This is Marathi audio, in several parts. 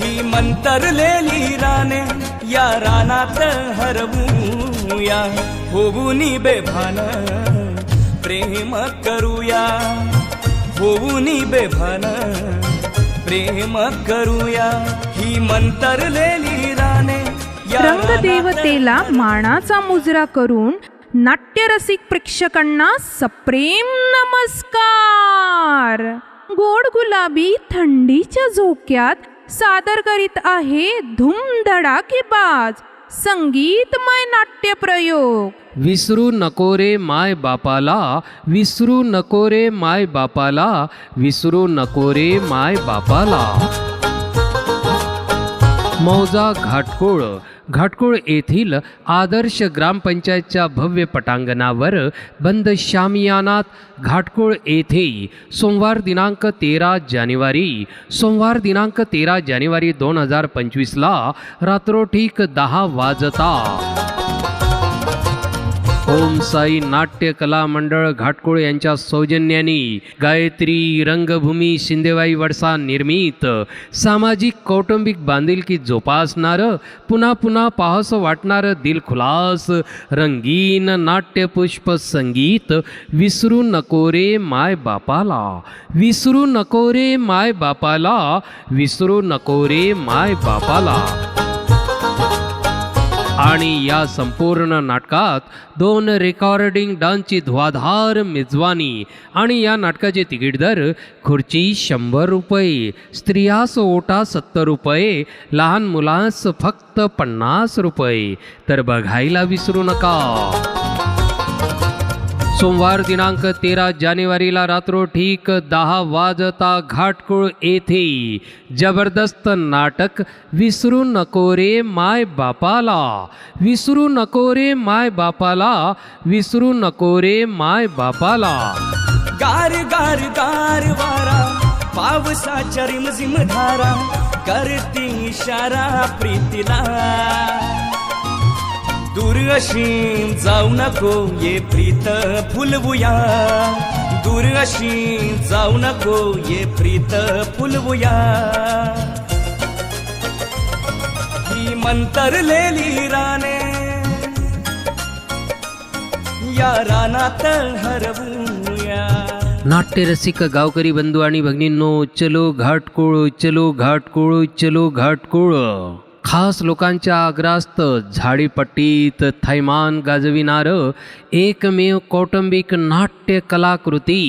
ही मंतरलेली राने या रानात हरवूया होऊनी बेभान प्रेम करूया. होऊनी बेभान प्रेम करूया. ही मंतरलेली राने रंगदेवतेला मानाचा मुजरा करून नाट्यरसिक प्रेक्षकांना सप्रेम नमस्कार. गोड गुलाबी थंडीच्या झोक्यात सादर करीत आहे धूमधडाकेबाज संगीतमय नाट्य प्रयोग. विसरू नको रे माय बापाला विसरू नको रे माय बापाला विसरू नको रे माय बापाला. मौजा घाटकोळ घाटकोळ येथील आदर्श ग्रामपंचायतच्या भव्य पटांगणावर बंद शामियानात घाटकोळ येथे सोमवार दिनांक तेरा जानेवारी सोमवार दिनांक तेरा जानेवारी दोन हजार पंचवीसला रात्रोठीक दहा वाजता ओम साई नाट्य कला मंडळ घाटकोळ यांच्या सौजन्याने गायत्री रंगभूमी शिंदेवाई वडसा निर्मित सामाजिक कौटुंबिक बांधिलकी जोपासणारं पुन्हा पुन्हा पाहसं वाटणारं दिलखुलास रंगीन नाट्यपुष्प संगीत विसरू नको रे माय बापाला विसरू नको रे माय बापाला विसरू नको रे माय बापाला. आणि या संपूर्ण नाटकात दोन रेकॉर्डिंग डान्सची धुवाधार मेजवानी आणि या नाटकाचे तिकीट दर खुर्ची शंभर रुपये स्त्रियास ओटा सत्तर रुपये लहान मुलास फक्त पन्नास रुपये. तर बघायला विसरू नका. सोमवार दिनांक तेरा जानेवारीला रात्रो ठीक दहा वाजता घाटकुळ येथे जबरदस्त नाटक विसरू नको रे माय बापाला विसरू नको रे माय बापाला विसरू नको रे माय बापाला. गार गार गार वारा पावसाच्या रिमझिम धारा करती इशारा प्रीतीला. दूर अशी जाऊ नको ये प्रीत फुलवूया. दूर अशी जाऊ नको ये प्रीत फुलवूया. ही मंतरलेली राने या रानात हरवूया. नाट्यरसिक गावकरी बंधू आणि भगिनींनो चलो घाटकोळ चलो घाटकोळ चलो घाटकुळ. खास लोकांच्या आग्रास्त झाडीपट्टीत थैमान गाजविणार एकमेव कौटुंबिक नाट्य कलाकृती.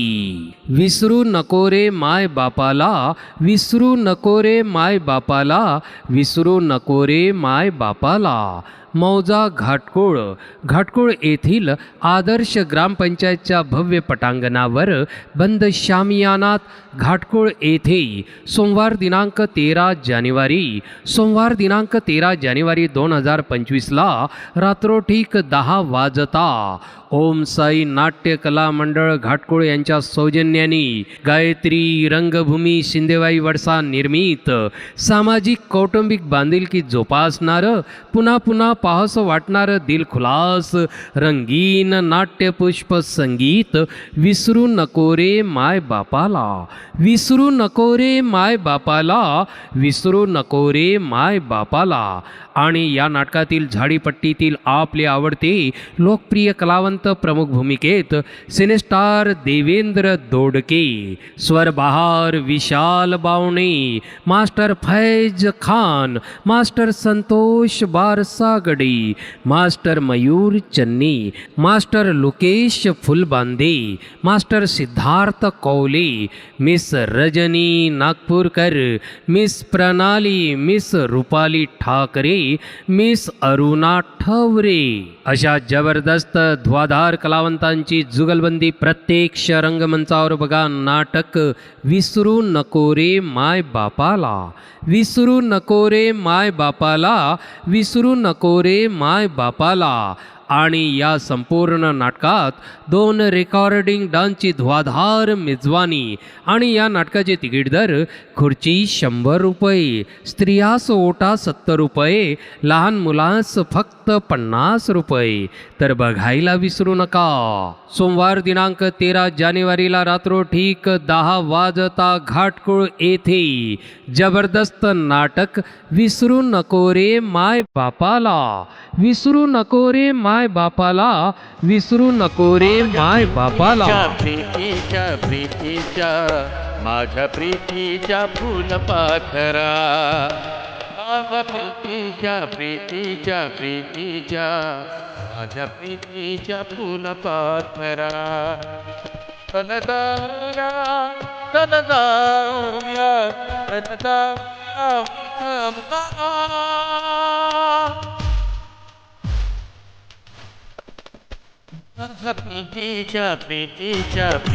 विसरू नको रे माय बापाला विसरू नको रे माय बापाला विसरू नको रे माय बापाला. मौजा घाटकोळ. घाटकोळ येथील आदर्श ग्रामपंचायतच्या भव्य पटांगणावर बंद शामियानात घाटकोळ येथे सोमवार दिनांक तेरा जानेवारी सोमवार दिनांक तेरा जानेवारी दोन हजार पंचवीसला रात्रोठीक दहा वाजता ओम साई नाट्य कला मंडळ घाटकोळ यांच्या सौजन्याने गायत्री रंगभूमी शिंदेवाई वडसा निर्मित सामाजिक कौटुंबिक बांधिलकी जोपासणारं पुन्हा पुन्हा पाहस वाटणारं दिलखुलास रंगीन नाट्यपुष्प संगीत विसरू नको रे माय बापाला विसरू नको रे माय बापाला विसरू नको रे माय बापाला. आणि या नाटकातील झाडीपट्टीतील आपले आवडते लोकप्रिय कलावंत प्रमुख भूमिकेत cine star Devendra Dodke स्वरबहार Vishal Bawane master Faiz Khan master Santosh Barsagade master Mayur Channi master Lokesh Phulbande master Siddharth Kaule miss Rajni Nagpurkar miss Pranali miss Rupali Thackeray miss Aruna Thaware. अशा जबरदस्त ध्वाधार कलावंतांची जुगलबंदी प्रत्यक्ष रंगमंचावर बघा नाटक. विसरू नको रे माय बापाला विसरू नको रे माय बापाला विसरू नको रे माय बापाला. आणि या संपूर्ण नाटकात दोन रेकॉर्डिंग डान्सची धुवाधार मेजवानी आणि या नाटकाचे तिकीट दर खुर्ची शंभर रुपये स्त्रियास ओटा सत्तर रुपये लहान मुलास फक्त पन्नास रुपये. तर बघायला विसरू नका. सोमवार दिनांक तेरा जानेवारीला रात्र ठीक दहा वाजता घाटकुळ येथे जबरदस्त नाटक विसरू नको रे माय बापाला. विसरू नको रे माय बापाला, विसरू नको रे माय बापाला. प्रीतीच्या प्रीतीच्या, माझ्या प्रीतीच्या फुल माझ्या प्रीतीच्या प्रीतीच्या प्रीतीच्या, माझ्या प्रीतीच्या फुल पाखरा तनदाया पीति च पीति च